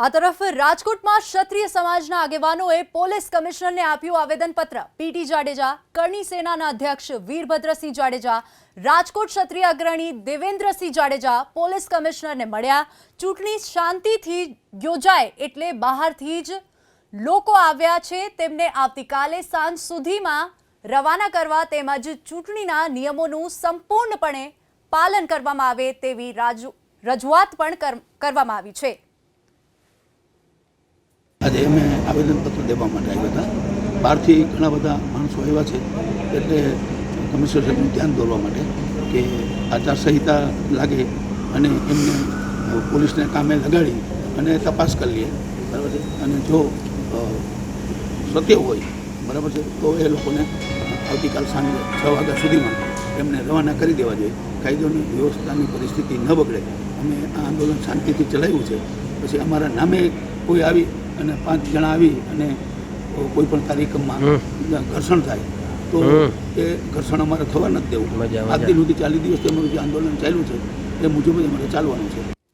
આ તરફ રાજકોટમાં ક્ષત્રિય સમાજના આગેવાનોએ પોલીસ કમિશનરને આપ્યું આવેદનપત્ર. પીટી જાડેજા, કરણી સેનાના અધ્યક્ષ વીરભદ્રસિંહ જાડેજા, રાજકોટ ક્ષત્રિય અગ્રણી દેવેન્દ્રસિંહ જાડેજા પોલીસ કમિશનરને મળ્યા. ચૂંટણી શાંતિથી યોજાય એટલે બહારથી જ લોકો આવ્યા છે. તેમને આવતીકાલે સાંજ સુધીમાં રવાના કરવા તેમજ ચૂંટણીના નિયમોનું સંપૂર્ણપણે પાલન કરવામાં આવે તેવી રાજુ, રજૂઆત પણ કર- કરવામાં આવી છે. આજે અમે આવેદનપત્ર દેવા માટે આવ્યા હતા. બહારથી ઘણા બધા માણસો આવ્યા છે, એટલે કમિશનર સાહેબનું ધ્યાન દોરવા માટે કે આચારસંહિતા લાગે અને એમને પોલીસને કામે લગાડી અને તપાસ કરી લઈએ બરાબર છે? અને જો સત્ય હોય, બરાબર છે? તો એ લોકોને આવતીકાલ સાંજે છ વાગ્યા સુધીમાં એમને રવાના કરી દેવા જોઈએ. કાયદોની વ્યવસ્થાની પરિસ્થિતિ ન બગડે. અમે આ આંદોલન શાંતિથી ચલાવ્યું છે. પછી અમારા નામે કોઈ આવી અને પાંચ જણા આવી અને કોઈ પણ તારીખમાં ઘર્ષણ થાય તો એ ઘર્ષણ અમારે થવા નથી દેવું. આજથી સુધી ચાલીસ દિવસથી અમારું જે આંદોલન ચાલ્યું છે એ મુજબ જ અમારે ચાલવાનું છે.